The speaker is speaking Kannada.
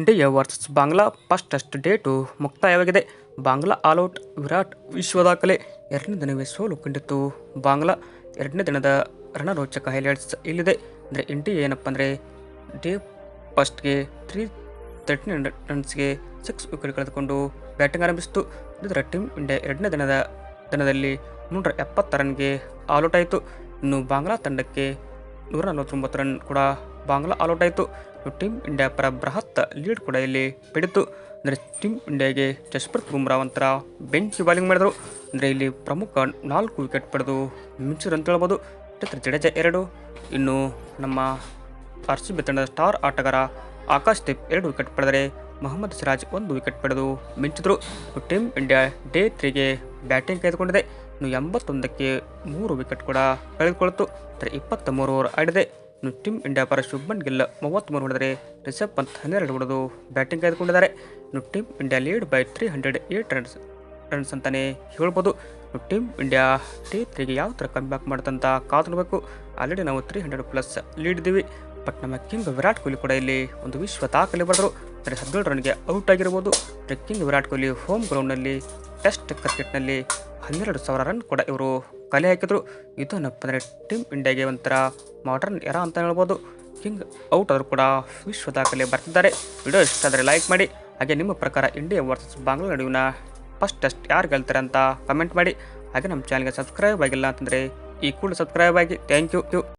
India versus Bangla first test day two ಮುಕ್ತಾಯವಾಗಿದೆ. Bangla all out Virat ವಿಶ್ವ ದಾಖಲೆ ಎರಡನೇ ದಿನವೇ ಸೋಲು ಕಂಡಿತ್ತು ಬಾಂಗ್ಲಾ ಎರಡನೇ ದಿನದ ರಣರೋಚಕ ಹೈಲೈಟ್ಸ್ ಇಲ್ಲಿದೆ. ಅಂದರೆ ಇಂಡಿಯಾ ಏನಪ್ಪ ಅಂದರೆ ಡೇ ಫಸ್ಟ್ಗೆ ತ್ರೀ ತರ್ಟಿ ನೈನ್ ರನ್ಸ್ಗೆ ಸಿಕ್ಸ್ ವಿಕೆಟ್ ಕಳೆದುಕೊಂಡು ಬ್ಯಾಟಿಂಗ್ ಆರಂಭಿಸಿತು. ಇದರ ಟೀಮ್ ಇಂಡಿಯಾ ಎರಡನೇ ದಿನದ ದಿನದಲ್ಲಿ ನೂರ ಎಪ್ಪತ್ತ ರನ್ಗೆ ಆಲ್ಔಟ್ ಆಯಿತು. ಇನ್ನು ಬಾಂಗ್ಲಾ ತಂಡಕ್ಕೆ ನೂರ ನಲವತ್ತೊಂಬತ್ತು ರನ್ ಕೂಡ ಬಾಂಗ್ಲಾ ಆಲ್ಔಟ್ ಆಯಿತು. ಟೀಮ್ ಇಂಡಿಯಾ ಪರ ಬೃಹತ್ ಲೀಡ್ ಕೂಡ ಇಲ್ಲಿ ಪಡೆಯಿತು ಅಂದರೆ ಟೀಮ್ ಇಂಡಿಯಾಗೆ ಜಸ್ಪ್ರೀತ್ ಬುಮ್ರಾ ಒಂಥರ ಬೆಂಚ್ ಬಾಲಿಂಗ್ ಮಾಡಿದರು. ಅಂದರೆ ಇಲ್ಲಿ ಪ್ರಮುಖ ನಾಲ್ಕು ವಿಕೆಟ್ ಪಡೆದು ಮಿಂಚಿರು ಅಂತ ಹೇಳ್ಬೋದು. ಚಿತ್ರ ಜಡೇಜ ಎರಡು. ಇನ್ನು ನಮ್ಮ ಆರ್ ಸಿ ಬಿ ತಂಡದ ಸ್ಟಾರ್ ಆಟಗಾರ ಆಕಾಶ್ ದೀಪ್ ಎರಡು ವಿಕೆಟ್ ಪಡೆದರೆ ಮೊಹಮ್ಮದ್ ಸಿರಾಜ್ ಒಂದು ವಿಕೆಟ್ ಪಡೆದು ಮಿಂಚಿದ್ರು. ಟೀಮ್ ಇಂಡಿಯಾ ಡೇ ತ್ರೀಗೆ ಬ್ಯಾಟಿಂಗ್ ಕಾಯ್ದುಕೊಂಡಿದೆ ಇನ್ನು ಎಂಬತ್ತೊಂದಕ್ಕೆ ಮೂರು ವಿಕೆಟ್ ಕೂಡ ಕಳೆದುಕೊಳ್ಳುತ್ತು ಅಂದರೆ ಇಪ್ಪತ್ತ ಮೂರು ಓವರ್ ಆಡಿದೆ. ಇನ್ನು ಟೀಮ್ ಇಂಡಿಯಾ ಪರ ಶುಭ್ಮನ್ ಗಿಲ್ ಮೂವತ್ತ್ಮೂರು ಹೊಡೆದರೆ ರಿಷಬ್ ಪಂತ್ ಹನ್ನೆರಡು ಹೊಡೆದು ಬ್ಯಾಟಿಂಗ್ ಕಾಯ್ದುಕೊಂಡಿದ್ದಾರೆ ಇನ್ನು team India lead by three hundred eight runs runs ಅಂತಲೇ ಹೇಳ್ಬೋದು. ಟೀಮ್ ಇಂಡಿಯಾ ಟಿ ತ್ರೀಗೆ ಯಾವ ಥರ ಕಮ್ ಬ್ಯಾಕ್ ಮಾಡುತ್ತಂತ ಕಾದು ನೋಡಬೇಕು ಆಲ್ರೆಡಿ ನಾವು ತ್ರೀ ಹಂಡ್ರೆಡ್ ಪ್ಲಸ್ ಲೀಡ್ ಇದ್ದೀವಿ. ಬಟ್ ನಮ್ಮ ಕಿಂಗ್ ವಿರಾಟ್ ಕೊಹ್ಲಿ ಕೂಡ ಇಲ್ಲಿ ಒಂದು ವಿಶ್ವ ದಾಖಲೆ ಬರೆದರು. ಅಂದರೆ ಹದಿನೇಳು ರನ್ಗೆ ಔಟ್ ಆಗಿರ್ಬೋದು. ಕಿಂಗ್ ವಿರಾಟ್ ಕೊಹ್ಲಿ ಹೋಮ್ ಗ್ರೌಂಡ್ನಲ್ಲಿ ಟೆಸ್ಟ್ ಕ್ರಿಕೆಟ್ನಲ್ಲಿ ಹನ್ನೆರಡು ಸಾವಿರ ರನ್ ಕೂಡ ಇವರು ಕಲೆ ಹಾಕಿದ್ರು. ಇದನ್ನಪ್ಪ ಅಂದರೆ ಟೀಮ್ ಇಂಡಿಯಾಗೆ ಒಂಥರ ಮಾಡರ್ನ್ ಎರ ಅಂತ ಹೇಳ್ಬೋದು. ಕಿಂಗ್ ಔಟ್ ಆದರೂ ಕೂಡ ವಿಶ್ವ ದಾಖಲೆ ಬರ್ತಿದ್ದಾರೆ. ವಿಡಿಯೋ ಇಷ್ಟ ಆದರೆ ಲೈಕ್ ಮಾಡಿ. ಹಾಗೆ ನಿಮ್ಮ ಪ್ರಕಾರ ಇಂಡಿಯಾ ವರ್ಸಸ್ ಬಾಂಗ್ಲಾ ನಡುವಿನ ಫಸ್ಟ್ ಟೆಸ್ಟ್ ಯಾರು ಗೆಲ್ತಾರೆ ಅಂತ ಕಮೆಂಟ್ ಮಾಡಿ. ಹಾಗೆ ನಮ್ಮ ಚಾನಲ್ಗೆ ಸಬ್ಸ್ಕ್ರೈಬ್ ಆಗಿಲ್ಲ ಅಂತಂದರೆ ಈ ಕೂಡ ಸಬ್ಸ್ಕ್ರೈಬ್ ಆಗಿ. Thank you